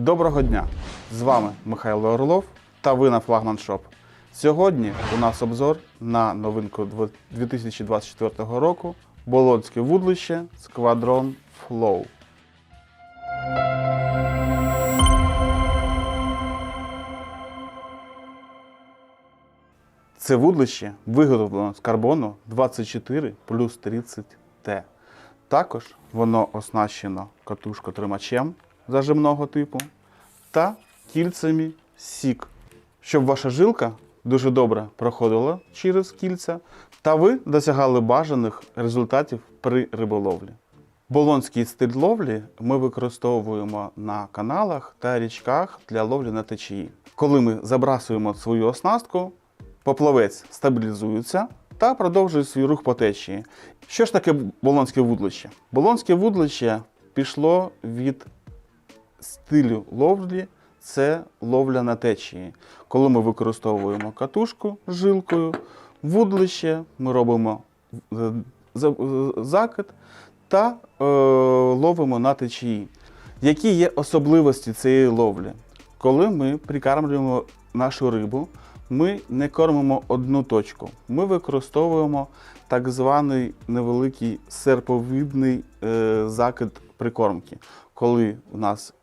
Доброго дня! З вами Михайло Орлов та ви на Флагман Шоп. Сьогодні у нас обзор на новинку 2024 року Болонське вудлище Squadron Flow. Це вудлище виготовлено з карбону 24 плюс 30 Т. Також воно оснащено катушкотримачем зажимного типу та кільцями сік, щоб ваша жилка дуже добре проходила через кільця та ви досягали бажаних результатів при риболовлі. Болонський стиль ловлі ми використовуємо на каналах та річках для ловлі на течії. Коли ми забрасуємо свою оснастку, поплавець стабілізується та продовжує свій рух по течії. Що ж таке болонське вудлище? Болонське вудлище пішло від стилю ловлі це ловля на течії. Коли ми використовуємо катушку з жилкою, вудлище, ми робимо е, е, закид та е, ловимо на течії. Які є особливості цієї ловлі? Коли ми прикармлюємо нашу рибу, ми не кормимо одну точку. Ми використовуємо так званий невеликий серповидний е, закид прикормки. Коли у нас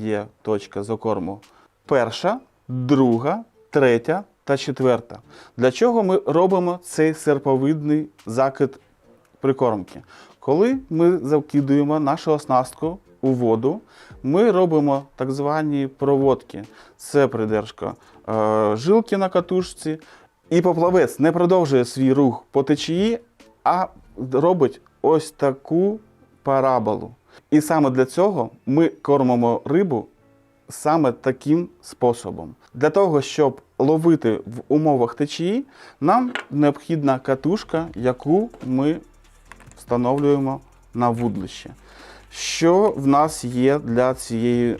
є точка закорму перша, друга, третя та четверта. Для чого ми робимо цей серповидний закид прикормки? Коли ми закидуємо нашу оснастку у воду, ми робимо так звані проводки. Це придержка е, жилки на катушці, і поплавець не продовжує свій рух по течії, а робить ось таку параболу. І саме для цього ми кормимо рибу саме таким способом. Для того, щоб ловити в умовах течії, нам необхідна катушка, яку ми встановлюємо на вудлище. Що в нас є для цієї е,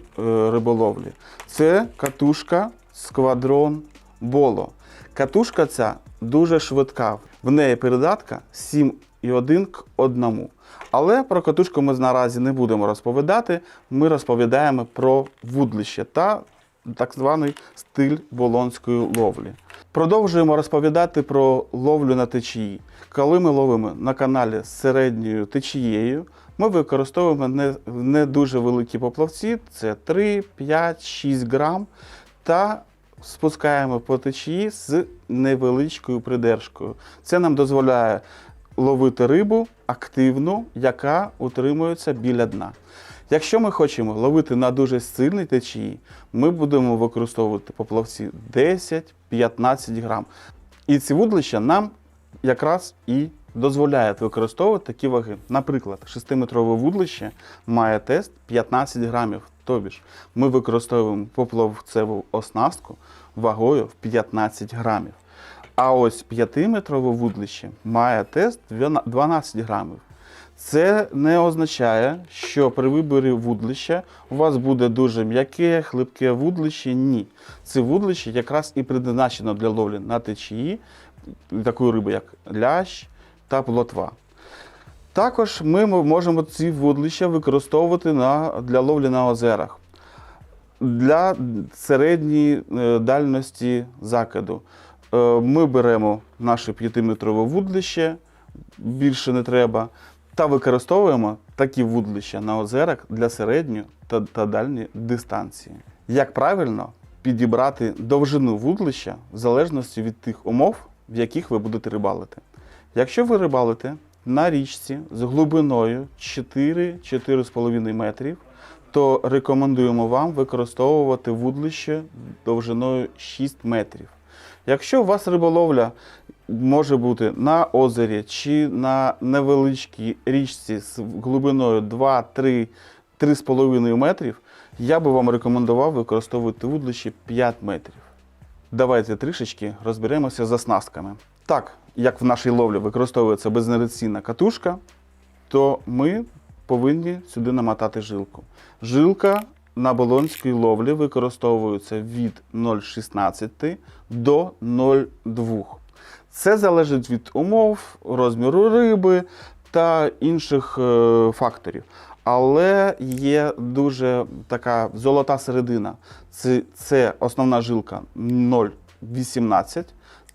риболовлі? Це катушка Squadron Bolo. Катушка ця дуже швидка. В неї передатка 7,1 к 1. Але про катушку ми наразі не будемо розповідати. Ми розповідаємо про вудлище та так званий стиль болонської ловлі. Продовжуємо розповідати про ловлю на течії. Коли ми ловимо на каналі з середньою течією, ми використовуємо не, не дуже великі поплавці, це 3, 5, 6 грам, та спускаємо по течії з невеличкою придержкою. Це нам дозволяє ловити рибу активну, яка утримується біля дна. Якщо ми хочемо ловити на дуже сильній течії, ми будемо використовувати поплавці 10-15 грам. І ці вудлища нам якраз і дозволяють використовувати такі ваги. Наприклад, 6-метрове вудлище має тест 15 грамів. Тобі ж ми використовуємо поплавцеву оснастку вагою в 15 грамів. А ось 5-метрове вудлище має тест 12 грамів. Це не означає, що при виборі вудлища у вас буде дуже м'яке, хлипке вудлище. Ні. Це вудлище якраз і призначено для ловлі на течії такої риби, як лящ та плотва. Також ми можемо ці вудлища використовувати на, для ловлі на озерах. Для середньої е, дальності закиду. Е, Ми беремо наше 5-метрове вудлище, більше не треба, та використовуємо такі вудлища на озерах для середньої та, та дальньої дистанції. Як правильно підібрати довжину вудлища в залежності від тих умов, в яких ви будете рибалити. Якщо ви рибалите на річці з глибиною 4-4,5 метрів, то рекомендуємо вам використовувати вудлище довжиною 6 метрів. Якщо у вас риболовля може бути на озері чи на невеличкій річці з глибиною 2-3 3,5 метрів, я би вам рекомендував використовувати вудлище 5 метрів. Давайте трішечки розберемося з оснастками. Так, як в нашій ловлі використовується безнереційна катушка, то ми повинні сюди намотати жилку. Жилка на болонській ловлі використовується від 0,16 до 0,2. Це залежить від умов, розміру риби та інших е, факторів. Але є дуже така золота середина. Це, це основна жилка 0,18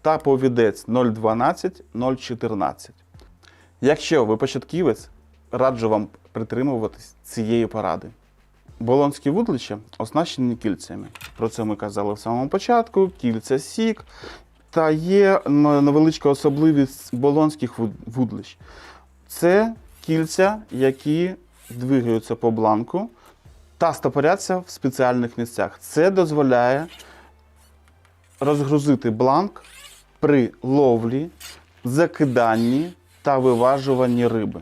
та повідець 0,12, 0,14. Якщо ви початківець, раджу вам притримуватись цієї поради. Болонські вудлища оснащені кільцями. Про це ми казали в самому початку. Кільця сік. Та є невеличка особливість болонських вуд- вудлищ. Це кільця, які двигаються по бланку та стопоряться в спеціальних місцях. Це дозволяє розгрузити бланк при ловлі, закиданні та виважуванні риби.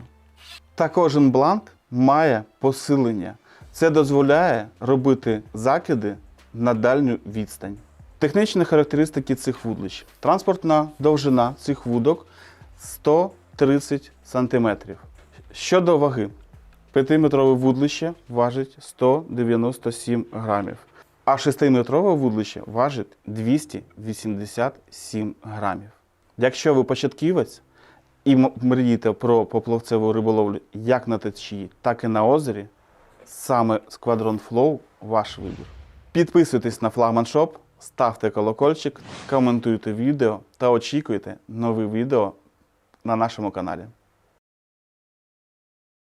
Та кожен бланк має посилення. Це дозволяє робити закиди на дальню відстань. Технічні характеристики цих вудлищ. Транспортна довжина цих вудок 130 см. Щодо ваги, 5-метрове вудлище важить 197 грамів, а 6-метрове вудлище важить 287 грамів. Якщо ви початківець і мрієте про поплавцеву риболовлю як на течії, так і на озері, саме Squadron Flow ваш вибір. Підписуйтесь на Flagman Shop, ставте колокольчик, коментуйте відео та очікуйте нові відео на нашому каналі.